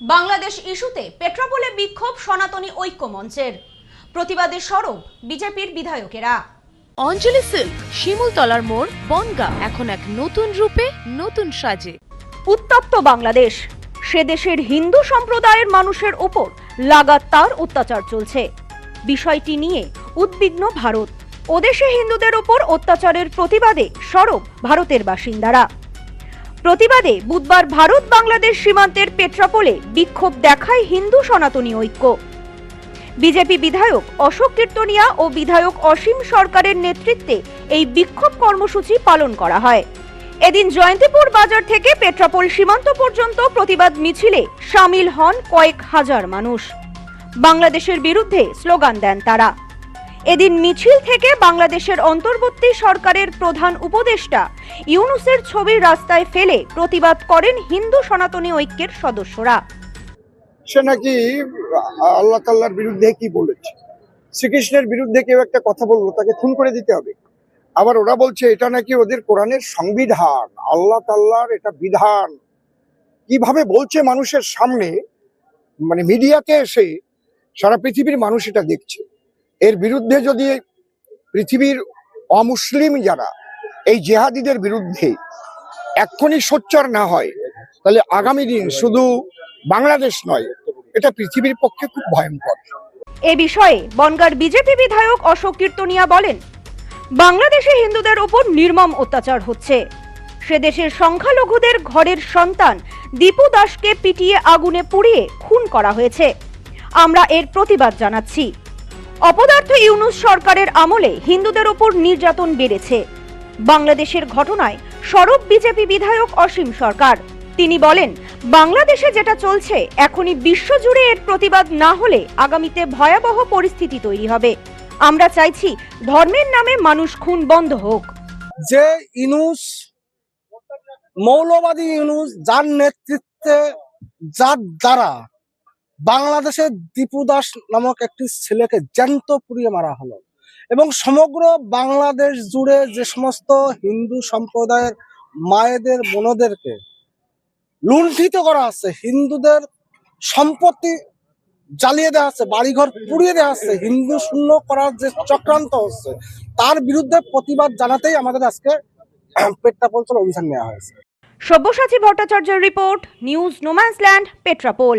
বাংলাদেশ ইস্যুতে পেট্রাপোলে বিক্ষোভ সনাতনী ঐক্য মঞ্চের প্রতিবাদের সরব বিজেপির বিধায়কেরা। অঞ্জলি সিল্ক শিমুলতলার মোড় বনগা এখন এক নতুন রূপে নতুন সাজে। উত্তপ্ত বাংলাদেশ সে দেশের হিন্দু সম্প্রদায়ের মানুষের ওপর লাগাতার অত্যাচার চলছে। বিষয়টি নিয়ে উদ্বিগ্ন ভারত। ওদেশে হিন্দুদের ওপর অত্যাচারের প্রতিবাদে সরব ভারতের বাসিন্দারা। প্রতিবাদে বুধবার ভারত বাংলাদেশ সীমান্তের পেট্রাপোলে বিক্ষোভ দেখায় হিন্দু সনাতনী ঐক্য। বিজেপি বিধায়ক অশোক কীর্তনিয়া ও বিধায়ক অসীম সরকারের নেতৃত্বে এই বিক্ষোভ কর্মসূচি পালন করা হয়। এদিন জয়ন্তীপুর বাজার থেকে পেট্রাপোল সীমান্ত পর্যন্ত প্রতিবাদ মিছিলে সামিল হন কয়েক হাজার মানুষ। বাংলাদেশের বিরুদ্ধে স্লোগান দেন তারা। এদিন মিছিল থেকে বাংলাদেশের অন্তর্বর্তী সরকারের প্রধান উপদেষ্টা ইউনুসের ছবি রাস্তায় ফেলে প্রতিবাদ করেন হিন্দু সনাতনী ঐক্যের সদস্যরা। সে নাকি আল্লাহ তাল্লার বিরুদ্ধে কি বলেছে? শ্রীকৃষ্ণের বিরুদ্ধে কেউ একটা কথা বলল, তাকে খুন করে দিতে হবে। আবার ওরা বলছে, এটা নাকি ওদের কোরআনের সংবিধান, আল্লাহ তাল্লার এটা বিধান। কীভাবে বলছে মানুষের সামনে মানে মিডিয়াতে এসে সারা পৃথিবীর মানুষ এটা দেখছে? এর বিরুদ্ধে যদি পৃথিবীর অমুসলিম যারা, এই জেহাদিদের বিরুদ্ধে এক্ষুনি সোচ্চার না হয়, তাহলে আগামী দিন শুধু বাংলাদেশ নয়, এটা পৃথিবীর পক্ষে খুব ভয়ঙ্কর। এ বিষয়ে বনগার বিজেপি বিধায়ক অশোক কীর্তনিয়া বলেন, বাংলাদেশে হিন্দুদের ওপর নির্মম অত্যাচার হচ্ছে। সে দেশের সংখ্যালঘুদের ঘরের সন্তান দীপু দাসকে পিটিয়ে আগুনে পুড়িয়ে খুন করা হয়েছে। আমরা এর প্রতিবাদ জানাচ্ছি। অপদার্থ ইউনুস সরকারের আমলে হিন্দুদের ওপর নির্যাতন বেড়েছে। বাংলাদেশের ঘটনায় সরব বিজেপি বিধায়ক অসীম সরকার। তিনি বলেন, বাংলাদেশে যেটা চলছে, এখনই বিশ্বজুড়ে এর প্রতিবাদ না হলে আগামীতে ভয়াবহ পরিস্থিতি তৈরি হবে। আমরা চাইছি ধর্মের নামে মানুষ খুন বন্ধ হোক। যে ইনুস মৌলবাদী ইনুস যার নেতৃত্বে, যার দ্বারা বাংলাদেশের দীপু দাস নামক একটি ছেলেকে জ্যান্ত পুড়িয়ে মারা হলো। এবং সমগ্র বাংলাদেশ জুড়ে যে সমস্ত হিন্দু সম্প্রদায়ের মায়েদের, বোনদেরকে লুণ্ঠিত করা হচ্ছে হিন্দুদের সম্পত্তি জ্বালিয়ে দেওয়া হচ্ছে বাড়িঘর পুড়িয়ে দেওয়া হচ্ছে হিন্দু শূন্য করার যে চক্রান্ত হচ্ছে, তার বিরুদ্ধে প্রতিবাদ জানাতেই আমাদের আজকে পেট্টাপোল অভিযান নেওয়া হয়েছে। সব্যসাচী ভট্টাচার্যের report, news no man's land, Petrapole.